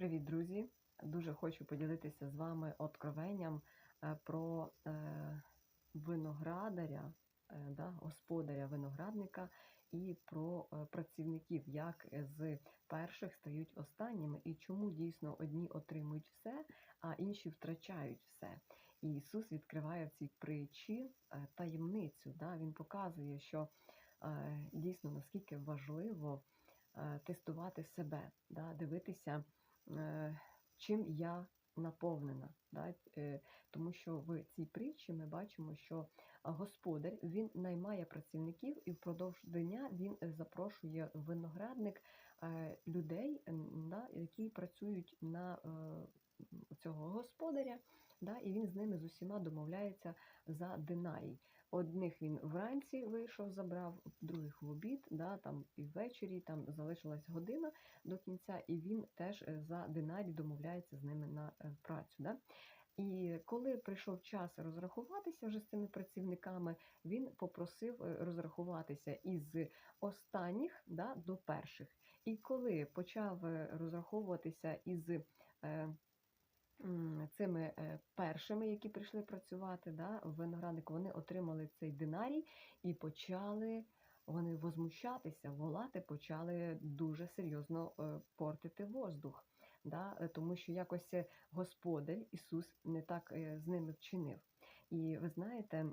Привіт, друзі! Дуже хочу поділитися з вами откровенням е, про е, виноградаря, е, да, господаря виноградника і про працівників, як з перших стають останніми, і чому дійсно одні отримують все, а інші втрачають все. І Ісус відкриває в цій притчі таємницю. Да? Він показує, що дійсно наскільки важливо тестувати себе, да? дивитися. Е, чим я наповнена. Да? Е, Тому що в цій притчі ми бачимо, що господар він наймає працівників і впродовж дня він е, запрошує виноградник людей, да, які працюють на цього господаря, да, і він з ними з усіма домовляється за динарій. Одних він вранці вийшов, забрав, других в обід, да, там і ввечері там залишилась година до кінця, і він теж е, за динарій домовляється з ними на е, працю. Да? І коли прийшов час розрахуватися вже з цими працівниками, він попросив е, розрахуватися із останніх да, до перших. І коли почав розраховуватися із цими е, першими, які прийшли працювати да, в винограднику, вони отримали цей динарій і почали вони возмущатися, волати почали дуже серйозно е, портити воздух. Да? е, Тому що якось Господар Ісус не так з ними вчинив. І ви знаєте,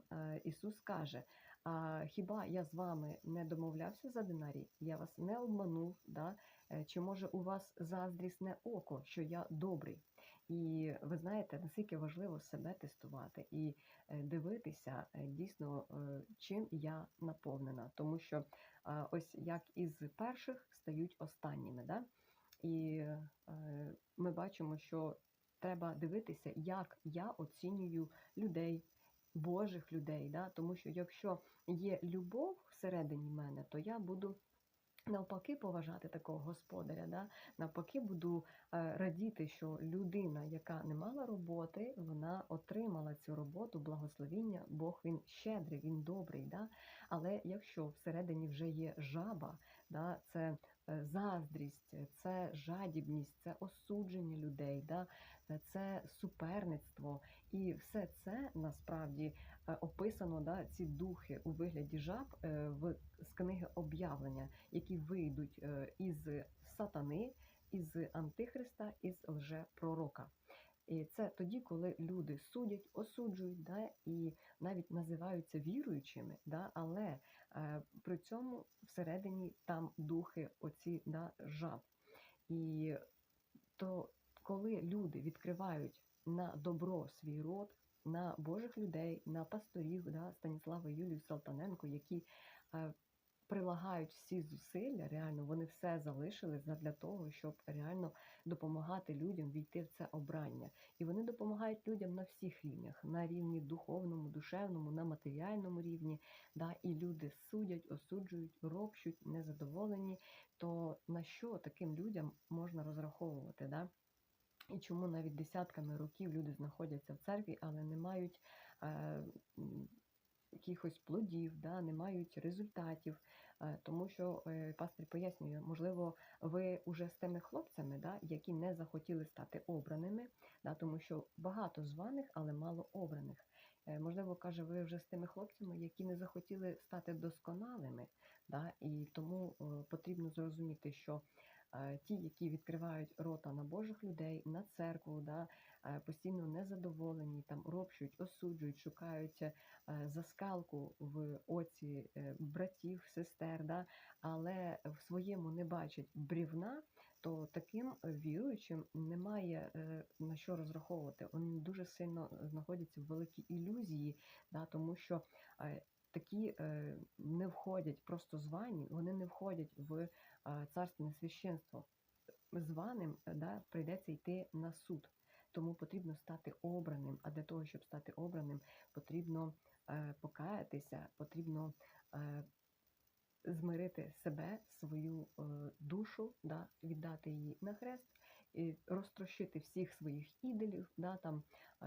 Ісус каже: а хіба я з вами не домовлявся за динарій? Я вас не обманув, да? Чи може у вас заздрісне око, що я добрий? І ви знаєте, наскільки важливо себе тестувати і е, дивитися е, дійсно, е, чим я наповнена, тому що ось як із перших стають останніми. Да? І ми бачимо, що треба дивитися, як я оцінюю людей, Божих людей. Да? Тому що якщо є любов всередині мене, то я буду. Навпаки, поважати такого господаря, да? навпаки, буду е, радіти, що людина, яка не мала роботи, вона отримала цю роботу, благословіння, Бог він щедрий, він добрий. Да? Але якщо всередині вже є жаба, да? це е, заздрість, це жадібність, це осудження людей, да? е, це суперництво. І все це насправді е, описано, да? ці духи у вигляді жаб е, в з книги об'явлення, які вийдуть е, із сатани, із антихриста, із лжепророка. І це тоді, коли люди судять, осуджують, да, і навіть називаються віруючими, да, але е, при цьому всередині там духи оці да, жаб. І то коли люди відкривають на добро свій род, на Божих людей, на пасторів, да, Станіслава Юлію Салтаненко, які е, прилагають всі зусилля, реально вони все залишили для того, щоб реально допомагати людям війти в це обрання. І вони допомагають людям на всіх рівнях, на рівні духовному, душевному, на матеріальному рівні. Да, І люди судять, осуджують, ропщуть, незадоволені. То на що таким людям можна розраховувати? Да? І чому навіть десятками років люди знаходяться в церкві, але не мають е, якихось плодів, да, не мають результатів, е, тому що е, пастор пояснює, можливо, ви вже з тими хлопцями, да, які не захотіли стати обраними, да, тому що багато званих, але мало обраних. Е, Можливо, каже, ви вже з тими хлопцями, які не захотіли стати досконалими, да, і тому потрібно зрозуміти, що ті, які відкривають рота на Божих людей, на церкву, да, постійно незадоволені, там ропщуть, осуджують, шукають е, заскалку в оці е, братів, сестер, да, але в своєму не бачать брівна, то таким віруючим немає е, на що розраховувати. Вони дуже сильно знаходяться в великій ілюзії, да, тому що е, такі е, не входять просто звані, вони не входять в е, царственне священство. Званим е, да, прийдеться йти на суд. Тому потрібно стати обраним. А для того, щоб стати обраним, потрібно е, покаятися, потрібно е, змирити себе, свою е, душу, да, віддати її на хрест, і розтрощити всіх своїх ідолів, да, там,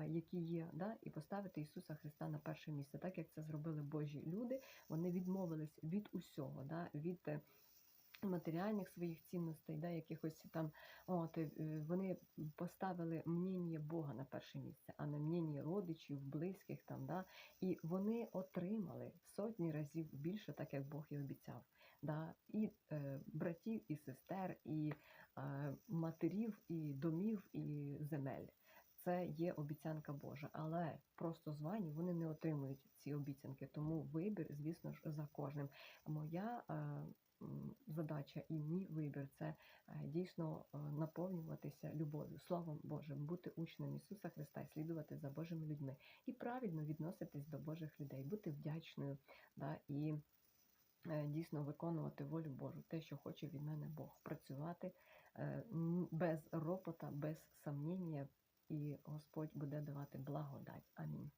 які є, да, і поставити Ісуса Христа на перше місце, так як це зробили Божі люди. Вони відмовились від усього, да, від матеріальних своїх цінностей, да, якихось там, от, е, вони поставили мнення Бога на перше місце, а не мнення родичів, близьких там, да, і вони отримали сотні разів більше, так як Бог і обіцяв. Да, і е, братів, і сестер, і е, матерів, і домів, і земель. Це є обіцянка Божа, але просто звані вони не отримують ці обіцянки. Тому вибір, звісно ж, за кожним. Моя е, задача і мій вибір це е, дійсно е, наповнюватися любов'ю, Словом Божим, бути учнем Ісуса Христа і слідувати за Божими людьми і правильно відноситись до Божих людей, бути вдячною да, і дійсно виконувати волю Божу, те, що хоче від мене Бог, працювати без ропота, без сомнення, і Господь буде давати благодать. Амінь.